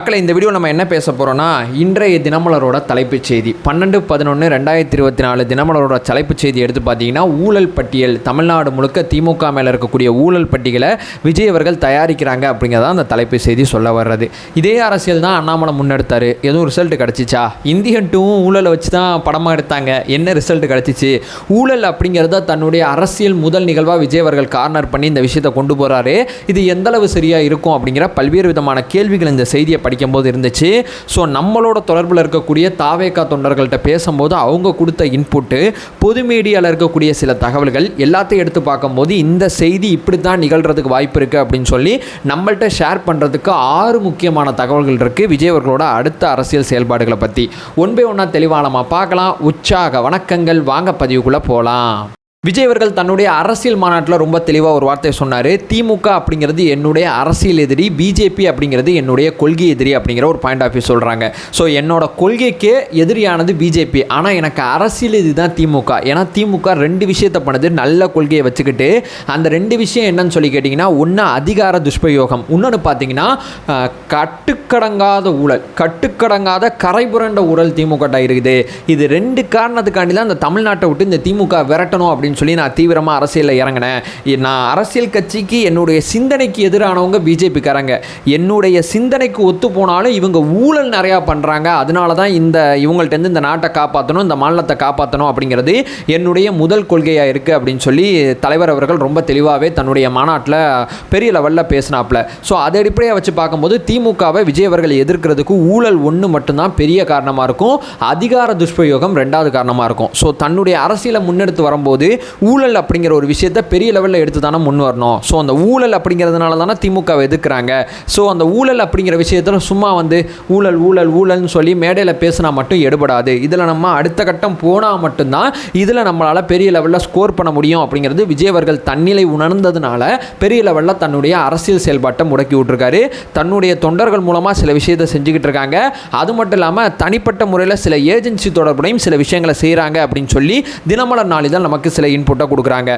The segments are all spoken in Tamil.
மக்களை இந்த வீடியோ நம்ம என்ன பேச போகிறோம்னா இன்றைய தினமலரோட தலைப்புச் செய்தி. பன்னெண்டு பதினொன்று ரெண்டாயிரத்தி இருபத்தி நாலு தினமலரோட தலைப்புச் செய்தி எடுத்து பார்த்தீங்கன்னா ஊழல் பட்டியல் தமிழ்நாடு முழுக்க திமுக மேலே இருக்கக்கூடிய ஊழல் பட்டியலை விஜய் அவர்கள் தயாரிக்கிறாங்க அப்படிங்கிறதான் அந்த தலைப்புச் செய்தி சொல்ல வர்றது. இதே அரசியல் தான் அண்ணாமலை முன்னெடுத்தார். எதுவும் ரிசல்ட் கிடச்சிச்சா? இந்தியன் டூவும் ஊழலை வச்சு தான் படமாக எடுத்தாங்க. என்ன ரிசல்ட் கிடச்சிச்சு? ஊழல் அப்படிங்கிறத தன்னுடைய அரசியல் முதல் நிகழ்வாக விஜய் அவர்கள் கார்னர் பண்ணி இந்த விஷயத்தை கொண்டு போகிறாரு இது எந்தளவு சரியாக இருக்கும் அப்படிங்கிற பல்வேறு விதமான கேள்விகள் இந்த செய்தியை படிக்கும்போது இருந்துச்சு. ஸோ நம்மளோட தொடர்பில் இருக்கக்கூடிய தாவேக்கா தொண்டர்கள்ட்ட பேசும்போது அவங்க கொடுத்த இன்புட்டு பொது மீடியாவில் இருக்கக்கூடிய சில தகவல்கள் எல்லாத்தையும் எடுத்து பார்க்கும்போது இந்த செய்தி இப்படி தான் நிகழ்கிறதுக்கு வாய்ப்பு இருக்குது அப்படின்னு சொல்லி நம்மள்கிட்ட ஷேர் பண்ணுறதுக்கு ஆறு முக்கியமான தகவல்கள் இருக்குது விஜய் அவர்களோட அடுத்த அரசியல் செயல்பாடுகளை பற்றி ஒன் பை ஒன்றா தெளிவானமாக பார்க்கலாம். உற்சாக வணக்கங்கள். வாங்க பதிவுக்குள்ளே போகலாம் விஜய் அவர்கள் தன்னுடைய அரசியல் மாநாட்டில் ரொம்ப தெளிவாக ஒரு வார்த்தையை சொன்னார். திமுக அப்படிங்கிறது என்னுடைய அரசியல் எதிரி பிஜேபி அப்படிங்கிறது என்னுடைய கொள்கை எதிரி அப்படிங்கிற ஒரு பாயிண்ட் ஆஃப் வியூ சொல்கிறாங்க ஸோ என்னோட கொள்கைக்கே எதிரியானது பிஜேபி ஆனால் எனக்கு அரசியல் எதிரி தான் திமுக. ஏன்னா திமுக ரெண்டு விஷயத்தை பண்ணுது. நல்ல கொள்கையை வச்சுக்கிட்டு அந்த ரெண்டு விஷயம் என்னன்னு சொல்லி கேட்டிங்கன்னா ஒன்று அதிகார துஷ்பிரயோகம். இன்னொன்று பார்த்தீங்கன்னா கட்டுக்கடங்காத ஊழல். கட்டுக்கடங்காத கரைபுரண்ட ஊழல் திமுக இருக்குது. இது ரெண்டு காரணத்துக்காண்டி தான் இந்த தமிழ்நாட்டை விட்டு இந்த திமுக விரட்டணும் அப்படின்னு அப்படின்னு சொல்லி நான் தீவிரமாக அரசியலில் இறங்கினேன். நான் அரசியல் கட்சிக்கு என்னுடைய சிந்தனைக்கு எதிரானவங்க பிஜேபிக்காரங்க. என்னுடைய சிந்தனைக்கு ஒத்து போனாலும் இவங்க ஊழல் நிறையா பண்ணுறாங்க அதனால தான் இந்த இவங்கள்ட்டேருந்து இந்த நாட்டை காப்பாற்றணும் இந்த மாநிலத்தை காப்பாற்றணும் அப்படிங்கிறது என்னுடைய முதல் கொள்கையாக இருக்குது அப்படின்னு சொல்லி தலைவர் அவர்கள் ரொம்ப தெளிவாகவே தன்னுடைய மாநாட்டில் பெரிய லெவலில் பேசினாப்புல. ஸோ அதை அடிப்படையாக வச்சு பார்க்கும்போது திமுகவை விஜய் அவர்கள் எதிர்க்கிறதுக்கு ஊழல் ஒன்று மட்டும்தான் பெரிய காரணமாக இருக்கும். அதிகார துஷ்பிரயோகம் ரெண்டாவது காரணமாக இருக்கும். ஸோ தன்னுடைய அரசியலை முன்னெடுத்து வரும்போது ஊழல் அப்படிங்கிற ஒரு விஷயத்தை பெரிய லெவலில் எடுத்து தானே முன் வரணும். ஸோ அந்த ஊழல் அப்படிங்கிறதுனால தானே திமுகவை எதிர்க்கிறாங்க. ஸோ அந்த ஊழல் அப்படிங்கிற விஷயத்தில் சும்மா வந்து ஊழல் ஊழல் ஊழல்னு சொல்லி மேடையில் பேசினா மட்டும் எடுபடாது. இதில் நம்ம அடுத்த கட்டம் போனால் மட்டும்தான் இதில் நம்மளால் பெரிய லெவலில் ஸ்கோர் பண்ண முடியும் அப்படிங்கிறது விஜயவர்கள் தன்னிலை உணர்ந்ததுனால பெரிய லெவலில் தன்னுடைய அரசியல் செயல்பாட்டை முடக்கி விட்டுருக்காரு. தன்னுடைய தொண்டர்கள் மூலமாக சில விஷயத்தை செஞ்சுக்கிட்டு இருக்காங்க. அது மட்டும் இல்லாமல் தனிப்பட்ட முறையில் சில ஏஜென்சி தொடர்புடையும் சில விஷயங்களை செய்கிறாங்க அப்படின்னு சொல்லி தினமலர் நாளிதழ் நமக்கு சில இன்புட்டை கொடுக்குறாங்க.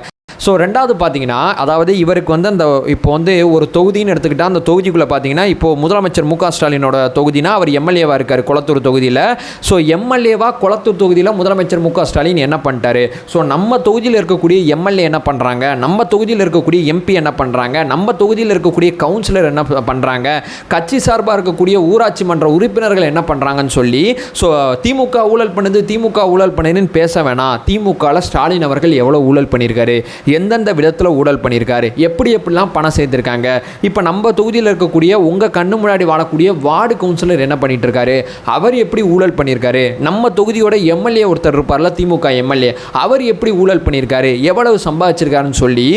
ஸோ ரெண்டாவது பார்த்தீங்கன்னா அதாவது இவருக்கு வந்து அந்த இப்போ வந்து ஒரு தொகுதின்னு எடுத்துக்கிட்டால் அந்த தொகுதிக்குள்ளே பார்த்தீங்கன்னா இப்போ முதலமைச்சர் மு க ஸ்டாலினோட தொகுதினா அவர் எம்எல்ஏவாக இருக்கார் குளத்தூர் தொகுதியில். ஸோ எம்எல்ஏவாக குளத்தூர் தொகுதியில் முதலமைச்சர் மு க ஸ்டாலின் என்ன பண்ணிட்டாரு? ஸோ நம்ம தொகுதியில் இருக்கக்கூடிய எம்எல்ஏ என்ன பண்ணுறாங்க நம்ம தொகுதியில் இருக்கக்கூடிய எம்பி என்ன பண்ணுறாங்க நம்ம தொகுதியில் இருக்கக்கூடிய கவுன்சிலர் என்ன பண்ணுறாங்க கட்சி சார்பாக இருக்கக்கூடிய ஊராட்சி மன்ற உறுப்பினர்கள் என்ன பண்ணுறாங்கன்னு சொல்லி ஸோ திமுக ஊழல் பண்ணுது திமுக ஊழல் பண்ணுதுன்னு பேச வேணாம். திமுகவில் ஸ்டாலின் அவர்கள் எவ்வளோ ஊழல் பண்ணியிருக்காரு? எந்தெந்த விதத்தில் ஊழல் பண்ணியிருக்காரு? எப்படி எப்படிலாம் பணம் சேர்த்துருக்காங்க? இப்போ நம்ம தொகுதியில் இருக்கக்கூடிய உங்கள் கண்ணு முன்னாடி வாழக்கூடிய வார்டு கவுன்சிலர் என்ன பண்ணிட்டு இருக்காரு அவர் எப்படி ஊழல் பண்ணியிருக்காரு? நம்ம தொகுதியோட எம்எல்ஏ ஒருத்தர் இருப்பார்ல திமுக எம்எல்ஏ. அவர் எப்படி ஊழல் பண்ணியிருக்காரு? எவ்வளவு சம்பாதிச்சிருக்காருன்னு சொல்லி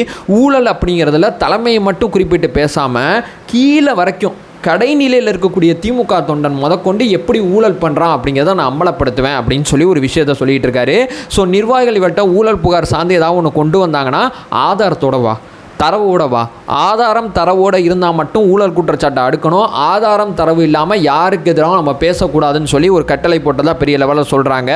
ஊழல் அப்படிங்கிறதுல தலைமையை மட்டும் குறிப்பிட்டு பேசாமல் கீழே வரைக்கும் கடைநிலையில் இருக்கக்கூடிய திமுக தொண்டன் முதற்கொண்டு எப்படி ஊழல் பண்ணுறான் அப்படிங்கிறத நான் அம்பலப்படுத்துவேன் அப்படின்னு சொல்லி ஒரு விஷயத்த சொல்லிகிட்டு இருக்காரு. ஸோ நிர்வாகிகள் இவர்கிட்ட ஊழல் புகார் சார்ந்து ஏதாவது ஒன்று கொண்டு வந்தாங்கன்னா ஆதாரத்தோட வா. தரவோடவா ஆதாரம் தரவோட இருந்தால் மட்டும் ஊழல் குற்றச்சாட்டை அடுக்கணும். ஆதாரம் தரவு இல்லாமல் யாருக்கு எதிராகவும் நம்ம பேசக்கூடாதுன்னு சொல்லி ஒரு கட்டளை போட்டதாக பெரிய லெவலில் சொல்கிறாங்க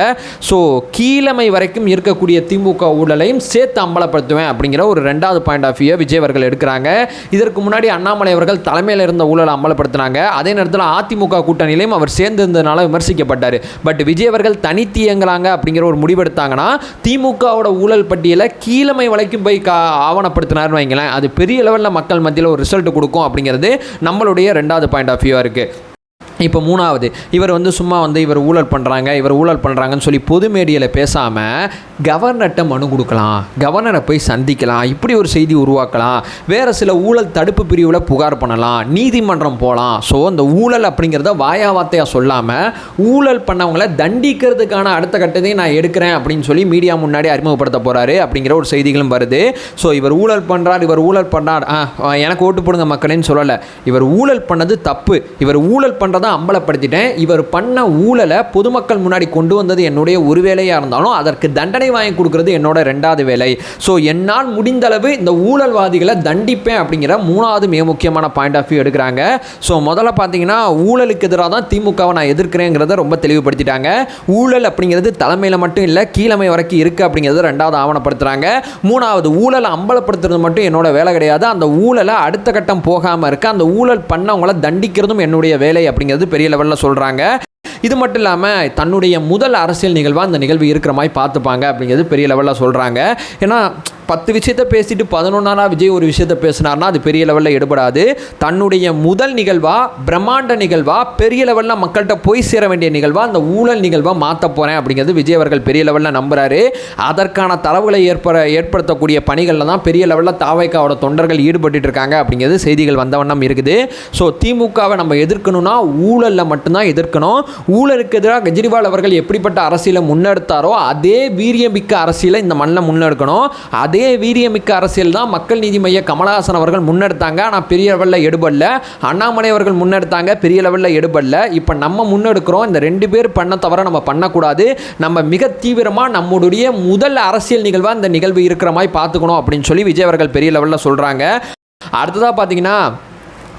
ஸோ கீழமை வரைக்கும் இருக்கக்கூடிய திமுக ஊழலையும் சேர்த்து அம்பலப்படுத்துவேன் அப்படிங்கிற ஒரு ரெண்டாவது பாயிண்ட் ஆஃப் வியூ விஜய் அவர்கள் எடுக்கிறாங்க. இதற்கு முன்னாடி அண்ணாமலை அவர்கள் தலைமையில் இருந்த ஊழலை அம்பலப்படுத்தினாங்க. அதே நேரத்தில் அதிமுக கூட்டணியிலையும் அவர் சேர்ந்து இருந்ததுனால விமர்சிக்கப்பட்டார். பட் விஜய் அவர்கள் தனித்து இயங்குறாங்க அப்படிங்கிற ஒரு முடிவெடுத்தாங்கன்னா திமுகவோட ஊழல் பட்டியலை கீழமை வரைக்கும் போய் கா ஆவணப்படுத்தினார்னு வைங்களேன் அது பெரிய லெவலில் மக்கள் மத்தியில் ஒரு ரிசல்ட் கொடுக்கும் அப்படிங்கிறது நம்மளுடைய ரெண்டாவது பாயிண்ட் ஆஃப் வியூவாக இருக்குது இப்போ மூணாவது இவர் வந்து சும்மா வந்து இவர் ஊழல் பண்ணுறாங்க இவர் ஊழல் பண்ணுறாங்கன்னு சொல்லி பொது மேடியில் பேசாமல் கவர்னர்கிட்ட மனு கொடுக்கலாம் கவர்னரை போய் சந்திக்கலாம் இப்படி ஒரு செய்தி உருவாக்கலாம் வேறு சில ஊழல் தடுப்பு பிரிவில் புகார் பண்ணலாம் நீதிமன்றம் போகலாம் ஸோ அந்த ஊழல் அப்படிங்கிறத வாயா வார்த்தையாக சொல்லாமல் ஊழல் பண்ணவங்கள தண்டிக்கிறதுக்கான அடுத்த கட்டத்தையும் நான் எடுக்கிறேன் அப்படின்னு சொல்லி மீடியா முன்னாடி அறிமுகப்படுத்த போகிறாரு அப்படிங்கிற ஒரு செய்திகளும் வருது. ஸோ இவர் ஊழல் பண்ணுறார் இவர் ஊழல் பண்ணார். எனக்கு ஓட்டு போடுங்க மக்களேன்னு சொல்லலை. இவர் ஊழல் பண்ணது தப்பு. இவர் ஊழல் பண்ணுறதா அம்பலப்படுத்திட்டேன். இவர் பண்ண ஊழலை பொதுமக்கள் முன்னாடி கொண்டு வந்தது என்னுடைய ஒரு வேலையாக இருந்தாலும் அதற்கு தண்டனை வாங்கி கொடுக்கறது என்னோட ரெண்டாவது வேலை. ஸோ என்னால் முடிந்தளவு இந்த ஊழல்வாதிகளை தண்டிப்பேன் அப்படிங்கிற மூணாவது மிக முக்கியமான பாயிண்ட் ஆஃப் வியூ எடுக்கிறாங்க. ஸோ முதல்ல பார்த்தீங்கன்னா ஊழலுக்கு எதிராக தான் திமுகவை நான் எதிர்க்கிறேங்கிறத ரொம்ப தெளிவுபடுத்திட்டாங்க. ஊழல் அப்படிங்கிறது தலைமையில் மட்டும் இல்லை கீழமை வரைக்கும் இருக்குது அப்படிங்கிறத ரெண்டாவது ஆவணப்படுத்துகிறாங்க மூணாவது ஊழலை அம்பலப்படுத்துறது மட்டும் என்னோட வேலை கிடையாது. அந்த ஊழலை அடுத்த கட்டம் போகாமல் இருக்க. அந்த ஊழல் பண்ணவங்கள தண்டிக்கிறதும் என்னுடைய வேலை அப்படிங்கிறது அப்படிங்கிறது பெரிய லெவலில் சொல்கிறாங்க இது மட்டும் இல்லாமல் தன்னுடைய முதல் அரசியல் நிகழ்வாக அந்த நிகழ்வு இருக்கிற மாதிரி பார்த்துப்பாங்க அப்படிங்கிறது பெரிய லெவலில் சொல்கிறாங்க ஏன்னா பத்து விஷயத்த பேசிட்டு பதினொன்னா விஜய் ஒரு விஷயத்த பேசினார்னா அது பெரிய லெவலில் எடுபடாது. தன்னுடைய முதல் நிகழ்வா பிரம்மாண்ட நிகழ்வா பெரிய லெவலில் மக்கள்கிட்ட போய் சேர வேண்டிய நிகழ்வா அந்த ஊழல் நிகழ்வாக மாற்ற போகிறேன் அப்படிங்கிறது விஜய் அவர்கள் பெரிய லெவலில் நம்புறாரு. அதற்கான தரவுகளை ஏற்பட ஏற்படுத்தக்கூடிய பணிகளில் தான் பெரிய லெவலில் தாவைக்காவோட தொண்டர்கள் ஈடுபட்டு இருக்காங்க அப்படிங்கிறது செய்திகள் வந்த வண்ணம் இருக்குது. ஸோ திமுகவை நம்ம எதிர்க்கணும்னா ஊழலில் மட்டும்தான் எதிர்க்கணும். ஊழலுக்கு எதிராக கெஜ்ரிவால் அவர்கள் எப்படிப்பட்ட அரசியலை முன்னெடுத்தாரோ அதே வீரியமிக்க அரசியலை இந்த மண்ணில் முன்னெடுக்கணும். அதே வீரியமிக்க அரசியல் தான் மக்கள் நீதி மைய கமலஹாசன் அவர்கள் முன்னெடுத்தாங்க. ஆனால் பெரிய லெவலில் எடுபடல. அண்ணாமலை அவர்கள் முன்னெடுத்தாங்க. பெரிய லெவலில் எடுபடல. இப்போ நம்ம முன்னெடுக்கிறோம். இந்த ரெண்டு பேர் பண்ண தவிர நம்ம பண்ணக்கூடாது. நம்ம மிக தீவிரமாக நம்மளுடைய முதல் அரசியல் நிகழ்வாக இந்த நிகழ்வு இருக்கிற மாதிரி பார்த்துக்கணும் அப்படின்னு சொல்லி விஜய் அவர்கள் பெரிய லெவலில் சொல்கிறாங்க அடுத்ததாக பார்த்தீங்கன்னா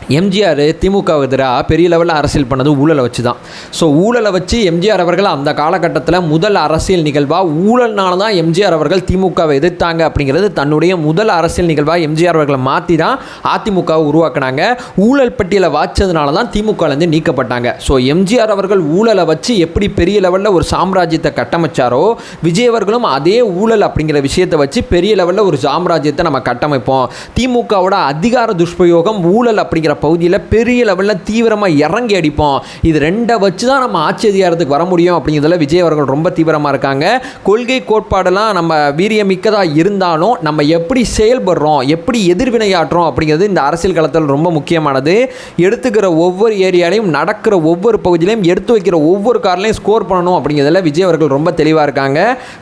எம்ஜிஆர் திமுகவுக்கு எதிராக பெரிய லெவலில் அரசியல் பண்ணது ஊழலை வச்சு தான் ஸோ ஊழலை வச்சு எம்ஜிஆர் அவர்கள் அந்த காலகட்டத்தில் முதல் அரசியல் நிகழ்வாக ஊழல்னால தான் எம்ஜிஆர் அவர்கள் திமுகவை எதிர்த்தாங்க அப்படிங்கிறது தன்னுடைய முதல் அரசியல் நிகழ்வாக எம்ஜிஆர் அவர்களை மாற்றி தான் அதிமுகவை உருவாக்குனாங்க. ஊழல் பட்டியலை வாச்சதுனால தான் திமுகலேருந்து நீக்கப்பட்டாங்க. ஸோ எம்ஜிஆர் அவர்கள் ஊழலை வச்சு எப்படி பெரிய லெவலில் ஒரு சாம்ராஜ்யத்தை கட்டமைச்சாரோ விஜய் அவர்களும் அதே ஊழல் அப்படிங்கிற விஷயத்தை வச்சு பெரிய லெவலில் ஒரு சாம்ராஜ்யத்தை நம்ம கட்டமைப்போம். திமுகவோட அதிகார துஷ்பிரயோகம் ஊழல் அப்படிங்கிற பகுதியில் பெரிய லெவலில் தீவிரமாக இறங்கி அடிப்போம். இது ரெண்டை வச்சு தான் நம்ம ஆட்சி அதிகாரத்துக்கு வர முடியும் அப்படிங்கிறதுல விஜய் அவர்கள் ரொம்ப தீவிரமாக இருக்காங்க. கொள்கை கோட்பாடெல்லாம் நம்ம வீரியமிக்கதாக இருந்தாலும் நம்ம எப்படி செயல்படுறோம் எப்படி எதிர்வினையாற்றுறோம் அப்படிங்கிறது இந்த அரசியல் களத்தில் ரொம்ப முக்கியமானது. எடுத்துக்கிற ஒவ்வொரு ஏரியாலையும் நடக்கிற ஒவ்வொரு பகுதியிலையும் எடுத்து வைக்கிற ஒவ்வொரு கார்லையும் ஸ்கோர் பண்ணணும் அப்படிங்கிறதுல விஜய் அவர்கள் ரொம்ப தெளிவாக இருக்காங்க.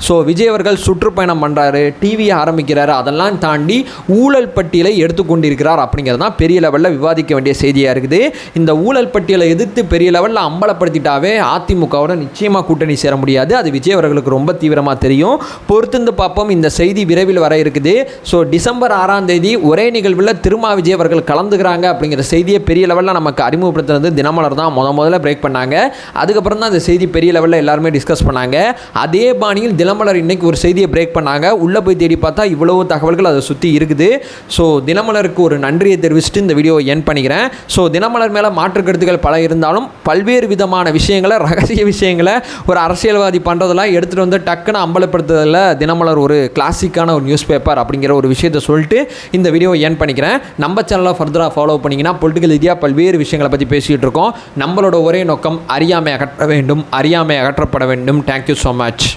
ஸோ விஜய் அவர்கள் சுற்றுப்பயணம் பண்ணுறாரு டிவியை ஆரம்பிக்கிறாரு. அதெல்லாம் தாண்டி ஊழல் பட்டியலை எடுத்துக்கொண்டிருக்கிறார் அப்படிங்கிறது தான் பெரிய லெவலில் விவாதி விவாதிக்க வேண்டிய செய்தியாக இருக்குது? இந்த ஊழல் பட்டியலை எதிர்த்து பெரிய லெவலில் அம்பலப்படுத்திட்டாவே அதிமுகவோட நிச்சயமாக கூட்டணி சேர முடியாது. அது விஜய் அவர்களுக்கு ரொம்ப தீவிரமாக தெரியும். பொறுத்திருந்து பார்ப்போம். இந்த செய்தி விரைவில் வர இருக்குது. ஸோ டிசம்பர் ஆறாம் தேதி ஒரே நிகழ்வில் திருமா விஜய் அவர்கள் கலந்துக்கிறாங்க அப்படிங்கிற செய்தியை பெரிய லெவலில் நமக்கு அறிமுகப்படுத்துறது தினமலர் தான். முத முதல்ல பிரேக் பண்ணாங்க. அதுக்கப்புறம் தான் இந்த செய்தி பெரிய லெவலில் எல்லாருமே டிஸ்கஸ் பண்ணாங்க. அதே பாணியில் தினமலர் இன்னைக்கு ஒரு செய்தியை பிரேக் பண்ணாங்க. உள்ளே போய் தேடி பார்த்தா இவ்வளவு தகவல்கள் அதை சுற்றி இருக்குது. ஸோ தினமலருக்கு ஒரு நன்றியை தெரிவிச்சுட்டு இந்த வீடியோ என் பண்ணிக்கிறேன். ஸோ தினமலர் மேலே மாற்று கருத்துக்கள் பல இருந்தாலும் பல்வேறு விதமான விஷயங்களை ரகசிய விஷயங்களை ஒரு அரசியல்வாதி பண்ணுறதெல்லாம் எடுத்துகிட்டு வந்து டக்குன்னு அம்பலப்படுத்துறதில் தினமலர் ஒரு கிளாசிக்கான ஒரு நியூஸ் பேப்பர் அப்படிங்கிற ஒரு விஷயத்தை சொல்லிட்டு இந்த வீடியோ ஏன் பண்ணிக்கிறேன். நம்ம சேனலை ஃபர்தராக ஃபாலோ பண்ணிங்கன்னா பொலிட்டிக்கல் ரீதியாக பல்வேறு விஷயங்களை பற்றி பேசிகிட்டு இருக்கோம். நம்மளோட ஒரே நோக்கம் அறியாமை அகற்ற வேண்டும் அறியாமை அகற்றப்பட வேண்டும். Thank you so much